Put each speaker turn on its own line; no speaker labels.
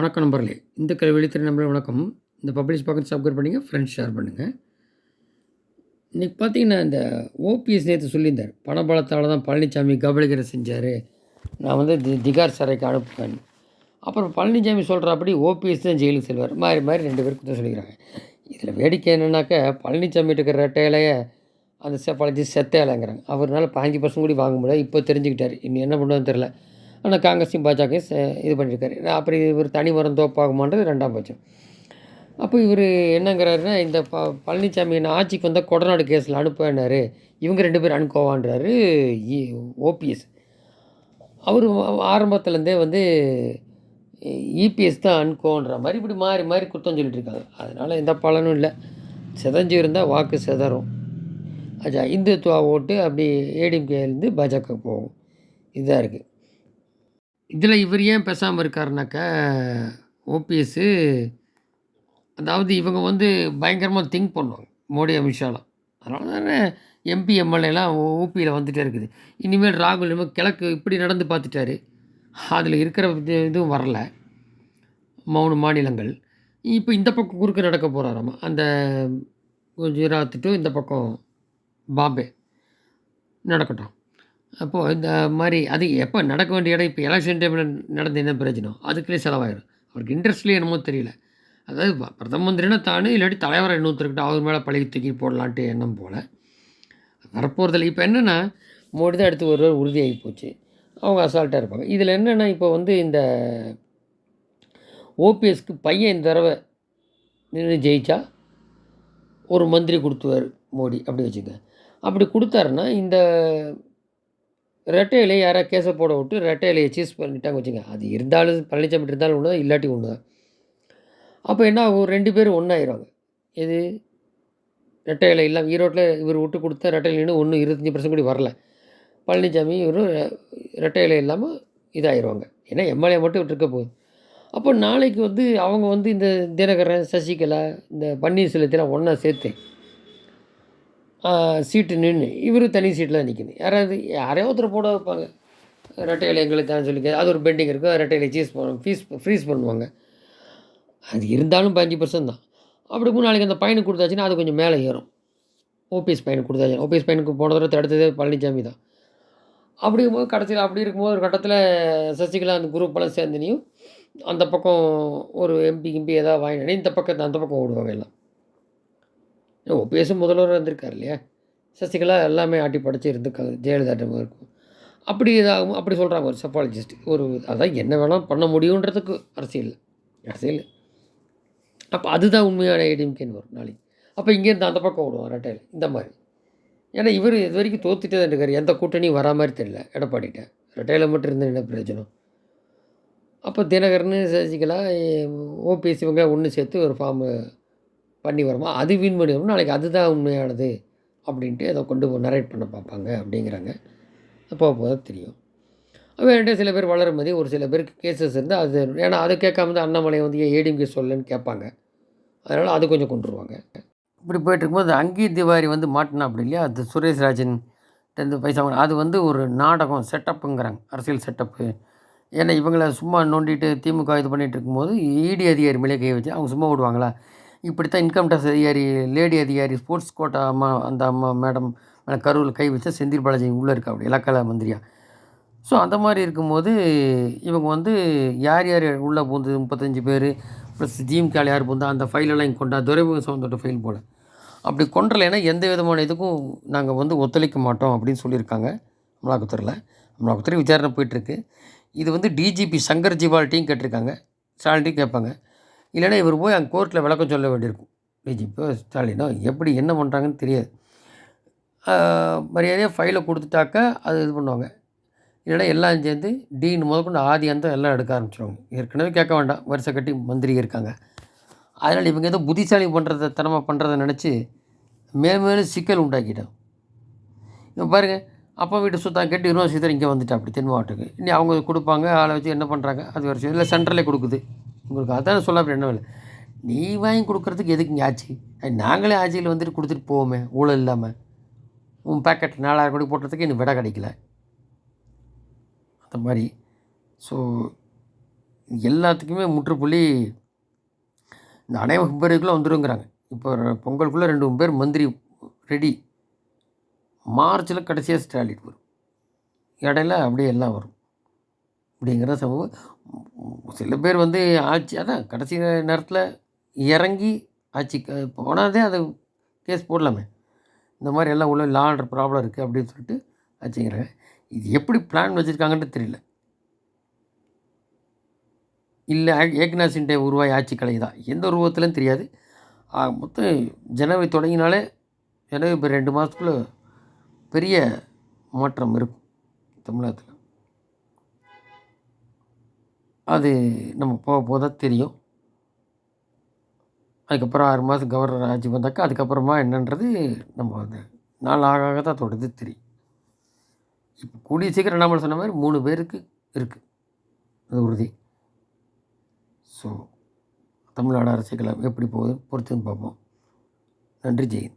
வணக்கம் நண்பர்களே. இந்த கல்வி வெளித்திரை நம்பர் வணக்கம். இந்த பப்ளிஷ் பக்கத்து சப்ஸ்கிரைப் பண்ணிங்க ஃப்ரெண்ட்ஸ் ஷேர் பண்ணுங்கள் இன்றைக்கி பார்த்தீங்கன்னா இந்த ஓபிஎஸ் நேற்று சொல்லியிருந்தார். பணபலத்தால் தான் பழனிசாமி கபலீகரை செஞ்சார். நான் வந்து தி திகார் சாரைக்கு அனுப்புவேன் அப்புறம் பழனிசாமி சொல்கிறாப்படி ஓபிஎஸ் தான் ஜெயிலுக்கு செல்வார். மாறி மாறி ரெண்டு பேருக்கு தான் சொல்லிக்கிறாங்க. இதில் வேடிக்கை என்னன்னாக்க பழனிசாமி இருக்கிற ரெட்டையிலையே அந்த செ பழஞ்சி செத்தையிலங்கிறாங்க அவர்னால பாஞ்சு பர்சன்ட் கூட வாங்க முடியாது இப்போ தெரிஞ்சுக்கிட்டார். இன்னும் என்ன பண்ணுறதுன்னு தெரில ஆனால் காங்கிரஸையும் பாஜகவும் இது பண்ணியிருக்காரு அப்புறம் இவர் தனி மரம் தோப்பாகுமான்றது ரெண்டாம் பட்சம். அப்போ இவர் என்னங்கிறாருன்னா இந்த ப பழனிசாமி நான் ஆட்சிக்கு வந்தால் கொடநாடு கேஸில் அனுப்புனாரு. இவங்க ரெண்டு பேரும் அனுப்புவான்றாரு ஓபிஎஸ் அவர் ஆரம்பத்துலேருந்தே வந்து இபிஎஸ் தான் அனுக்கோன்ற மாதிரி இப்படி மாறி மாறி குத்தம் சொல்லிட்டு இருக்காங்க அதனால் எந்த பலனும் இல்லை. சிதஞ்சு இருந்தால் வாக்கு சிதறும். அச்சா இந்துத்துவா ஓட்டு அப்படி ஏடிஎம்கேலேருந்து பாஜக போகும். இதாக இருக்குது இதில் இவர் ஏன் பேசாமல் இருக்காருனாக்கா ஓபிஎஸ்ஸு அதாவது இவங்க வந்து பயங்கரமாக திங்க் பண்ணுவாங்க மோடி அமித்ஷாலாம் அதனால தானே எம்பி எம்எல்ஏலாம் ஓபியில் வந்துகிட்டே இருக்குது. இனிமேல் ராகுல் இனிமேல் கிழக்கு இப்படி நடந்து பார்த்துட்டாரு. அதில் இருக்கிற இது இதுவும் வரல. மௌன மாநிலங்கள். இப்போ இந்த பக்கம் குறுக்க நடக்க போகிறாராமா அந்த குஜராத் டு இந்த பக்கம் பாம்பே நடக்கட்டும். அப்போது இந்த மாதிரி அது எப்போ நடக்க வேண்டிய இடம் இப்போ எலெக்ஷன் டைமில் நடந்து என்ன பிரச்சனை அதுக்குள்ளே செலவாயிடும் அவருக்கு இன்ட்ரெஸ்ட்லேயே என்னமோ தெரியல. அதாவது பிரதம மந்திரினா தானே இல்லாட்டி தலைவரை இன்னொருத்தருக்கிட்ட அவர் மேலே பழகி தூக்கி போடலான்ட்டு எண்ணம் போல். வரப்போகிறதில்ல இப்போ என்னென்னா மோடி தான் எடுத்து ஒரு உறுதியாகி போச்சு. அவங்க அசால்ட்டாக இருப்பாங்க. இதில் என்னென்னா இப்போ வந்து இந்த ஓபிஎஸ்க்கு பையன் இந்த தடவை நின்று ஜெயிச்சா ஒரு மந்திரி கொடுத்துவார் மோடி அப்படி வச்சுக்க அப்படி கொடுத்தாருன்னா இந்த ரெட்டை இலையை யாராவது கேஸை போட விட்டு ரெட்டை இலையை சீஸ் பண்ணிட்டாங்க வச்சுங்க அது இருந்தாலும் பழனிசாமி இருந்தாலும் ஒன்று தான் இல்லாட்டி ஒன்று தான் அப்போ என்ன ஆகும்? ரெண்டு பேரும் ஒன்றாயிருவாங்க இது ரெட்டை இலை இல்லாமல் ஈரோட்டில் இவர் விட்டு கொடுத்த ரெட்டை இலைன்னு ஒன்று இருபத்தஞ்சி பர்சன்ட் கூட வரல. பழனிசாமி இவரும் ரெட்டை இலை இல்லாமல் இதாகிடுவாங்க ஏன்னா எம்எல்ஏ மட்டும் இருக்க போகுது அப்போ நாளைக்கு வந்து அவங்க வந்து இந்த தினகரன் சசிகலா இந்த பன்னீர்செல்வத்தெல்லாம் ஒன்றா சேர்த்து சீட்டு நின்று இவர் தனி சீட்டில் நிற்கணும் யாராவது யாரையோ ஒருத்தர் போட வைப்பாங்க. ரெட்டை எங்களுக்கு தான் சொல்லி அது ஒரு பெண்டிங் இருக்கும். ரெட்டை சீஸ் பண்ணுவோம் ஃபீஸ் ஃப்ரீஸ் பண்ணுவாங்க. அது இருந்தாலும் பதினஞ்சு பர்சன்ட் தான். அப்படி நாளைக்கு அந்த பையனுக்கு கொடுத்தாச்சுன்னா அது கொஞ்சம் மேலே ஏறும். ஓபிஎஸ் பையனுக்கு கொடுத்தாச்சு ஓபிஎஸ் பையனுக்கு போன தடவை தடுத்ததே பழனிசாமி தான். அப்படி இருக்கும்போது கடைசியில் அப்படி இருக்கும்போது ஒரு கட்டத்தில் சசிகலா அந்த குரூப்பெல்லாம் சேர்ந்துனையும் சேர்ந்துனியும் அந்த பக்கம் ஒரு எம்பி கிம்பி ஏதாவது வாங்கினே இந்த பக்கத்தை அந்த பக்கம் ஓடுவாங்க எல்லாம். ஓபிஎஸும் முதல்வராக இருந்திருக்கார் இல்லையா? சசிகலா எல்லாமே ஆட்டி படைச்சி இருந்திருக்காங்க. ஜெயலலிதா time இருக்கும். அப்படி இதாகும் அப்படி சொல்கிறாங்க ஒரு செப்பாலஜிஸ்ட் ஒரு அதான் என்ன வேணால் பண்ண முடியுன்றதுக்கு அரசியல். அரசியல். அப்போ அதுதான் உண்மையான ஏடிஎம்கேன்னு வரும் நாளைக்கு. அப்போ இங்கேருந்து அந்த பக்கம் விடுவோம் ரெட்டையில் இந்த மாதிரி. ஏன்னா இவர் இது வரைக்கும் தோத்துட்டே தான் இருக்கார் எந்த கூட்டணியும் வரா மாதிரி தெரியல எடப்பாடிட்ட. ரெட்டையில் மட்டும் இருந்தால் என்ன பிரயோஜனம்? அப்போ தினகரன் சசிகலா ஓபிஎஸ் இவங்க ஒன்று சேர்த்து ஒரு ஃபார்மு பண்ணி வருமா? அது வின் பண்ணி வரும்? நாளைக்கு அதுதான் உண்மையானது அப்படின்ட்டு அதை கொண்டு நரேட் பண்ண பார்ப்பாங்க அப்படிங்கிறாங்க. அப்போ போக தெரியும். வேண்டிய சில பேர் வளருமதி ஒரு சில பேருக்கு கேசஸ் இருந்தால் அது ஏன்னா அதை கேட்காம தான் அண்ணாமலை வந்து ஏன் ஏடிஎம்கே சொல்லன்னு கேட்பாங்க. அதனால் அது கொஞ்சம் கொண்டுருவாங்க. இப்படி போயிட்டு இருக்கும்போது அங்கி திவாரி வந்து மாட்டினா அப்படி இல்லையா? அது சுரேஷ் ராஜன் டென்த்து பைசா அது வந்து ஒரு நாடகம் செட்டப்புங்கிறாங்க அரசியல் செட்டப்பு ஏன்னா இவங்கள சும்மா நோண்டிட்டு திமுக இது பண்ணிகிட்டு இருக்கும்போது இடி அதிகாரி மேலே கை வச்சு அவங்க சும்மா விடுவாங்களா இப்படித்தான் இன்கம் டேக்ஸ் அதிகாரி லேடி அதிகாரி ஸ்போர்ட்ஸ் கோட்டா அம்மா அந்த அம்மா மேடம் மேலே கரூரில் கை வச்சா செந்தில் பாலாஜி உள்ளே இருக்கா அப்படி இலக்கல மந்திரியா? ஸோ அந்த மாதிரி இருக்கும்போது இவங்க வந்து யார் யார் உள்ளே பூந்தது முப்பத்தஞ்சு பேர் ப்ளஸ் ஜிஎம்கேல யார் பூந்தா அந்த ஃபைலெல்லாம் இங்கே கொண்டா துரைமுக சவுந்தோட ஃபைல் போல் அப்படி கொண்டலைன்னா எந்த விதமான இதுக்கும் நாங்கள் வந்து ஒத்துழைக்க மாட்டோம் அப்படின்னு சொல்லியிருக்காங்க அமலாக்கத்துறையில். அமலாக்கத்துறை விசாரணை போயிட்டுருக்கு இது வந்து டிஜிபி சங்கர் ஜிவால்ட்டையும் கேட்டிருக்காங்க. ஸ்டாலின்ட்டையும் கேட்பாங்க. இல்லைன்னா இவர் போய் அங்கே கோர்ட்டில் விளக்கம் சொல்ல வேண்டியிருக்கும். டிஜிபியோ ஸ்டாலினோ எப்படி என்ன பண்ணுறாங்கன்னு தெரியாது. மரியாதையாக ஃபைலை கொடுத்துட்டாக்கா அது இது பண்ணுவாங்க. இல்லைன்னா எல்லாம் சேர்ந்து டீன் முதற்கொண்டு ஆதி அந்த எல்லாம் எடுக்க ஆரம்பிச்சிருவாங்க. ஏற்கனவே கேட்க வேண்டாம். வருஷம் கட்டி மந்திரி இருக்காங்க. அதனால் இவங்க ஏதோ புத்திசாலி பண்ணுறத தனமாக பண்ணுறத நினச்சி மேலும் மேலும் சிக்கல் உண்டாக்கிட்டான் இப்போ பாருங்கள் அப்பா வீட்டு சுத்தம் கட்டி யூனிவர்சிட்டி இங்கே வந்துட்டா அப்படி தென் மாவட்டத்துக்கு. இனி அவங்க கொடுப்பாங்க ஆளை வச்சு என்ன பண்ணுறாங்க அது வருஷம் இல்லை சென்ட்ரலே கொடுக்குது. உங்களுக்கு அதான் சொல்ல அப்படி என்ன இல்லை நீ வாங்கி கொடுக்குறதுக்கு எதுக்கு இங்கே ஆட்சி? நாங்களே ஆட்சியில் வந்துட்டு கொடுத்துட்டு போவோமே ஊழல் இல்லாமல் உன் பேக்கெட் நாலாயிரம் கோடி போட்டதுக்கு இன்னும் விட கிடைக்கல. அந்த மாதிரி. ஸோ எல்லாத்துக்குமே முற்றுப்புள்ளி இந்த அனைவ பேருக்குள்ளே வந்துருங்கிறாங்க. இப்போ பொங்கலுக்குள்ளே ரெண்டு மூணு பேர் மந்திரி ரெடி மார்ச்சில் கடைசியாக ஸ்டாலின் வரும். இடையில அப்படியே எல்லாம் வரும். அப்படிங்கிற சம்பவம். சில பேர் வந்து ஆட்சி அதான் கடைசி நேரத்தில் இறங்கி ஆட்சிக்கு போனாதே அது கேஸ் போடலாமே. இந்த மாதிரி எல்லாம் உள்ள லா ஆர்டர் ப்ராப்ளம் இருக்குது அப்படின்னு சொல்லிட்டு ஆச்சுங்கிறாங்க இது எப்படி பிளான் வச்சுருக்காங்கன்னு தெரியல. இல்லை ஏக்நாத் சிண்டே உருவாய் ஆட்சி தான் எந்த உருவத்திலும் தெரியாது. மொத்தம் ஜனவரி தொடங்கினாலே ஜனவரி இப்போ ரெண்டு மாதத்துக்குள்ளே பெரிய மாற்றம் இருக்கும் தமிழகத்தில் அது நம்ம போக போக தான் தெரியும். அதுக்கப்புறம் ஆறு மாதம் கவர்னர் ஆட்சி வந்தாக்கா அதுக்கப்புறமா என்னன்றது நம்ம வந்து நாள் ஆக ஆக தான் தொடர்ந்து தெரியும். இப்போ கூடிய சீக்கிரம் அண்ணாமலை சொன்ன மாதிரி மூணு பேருக்கு இருக்குது அது உறுதி. ஸோ தமிழ்நாடு அரசியல் எப்படி போகுது பொறுத்துன்னு பார்ப்போம். நன்றி ஜெயின்